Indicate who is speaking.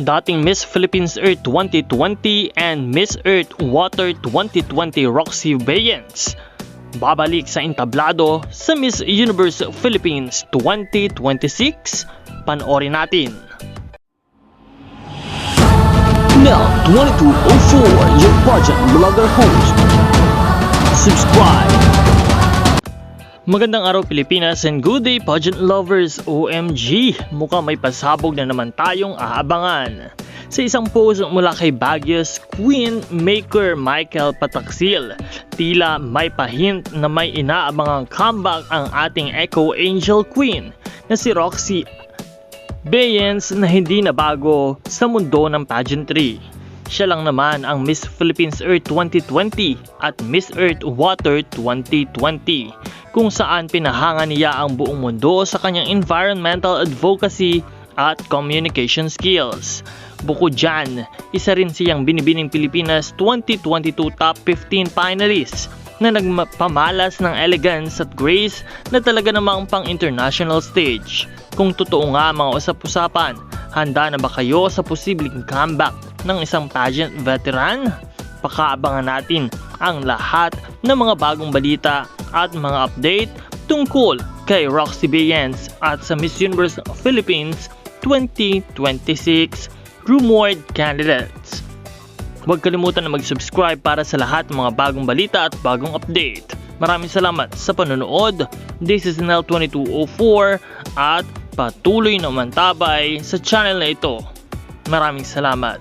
Speaker 1: dating Miss Philippines Earth 2020 and Miss Earth Water 2020 Roxy Bayens. Babalik sa entablado sa Miss Universe Philippines 2026. Panoorin natin.
Speaker 2: Now 2204, your budget blogger host. Subscribe.
Speaker 1: Magandang araw Pilipinas and good day pageant lovers OMG! Mukhang may pasabog na naman tayong aabangan. Sa isang post mula kay Baguio's Queen Maker Michael Pataksil, tila may pahint na may inaabangang comeback ang ating Echo Angel Queen na si Roxy Bayens na hindi na bago sa mundo ng pageantry. Siya lang naman ang Miss Philippines Earth 2020 at Miss Earth Water 2020 kung saan pinahanga niya ang buong mundo sa kanyang environmental advocacy at communication skills. Bukod dyan, isa rin siyang binibining Pilipinas 2022 Top 15 finalists na nagpamalas ng elegance at grace na talaga namang pang international stage. Kung totoo nga mga usap-usapan, handa na ba kayo sa posibleng comeback ng isang pageant veteran? Pakaabangan natin ang lahat ng mga bagong balita at mga update tungkol kay Roxy Bayens at sa Miss Universe Philippines 2026 rumored candidates. Huwag kalimutan na mag-subscribe para sa lahat ng mga bagong balita at bagong update. Maraming salamat sa panonood. This is Nel2204 at patuloy na umantabay sa channel na ito. Maraming salamat.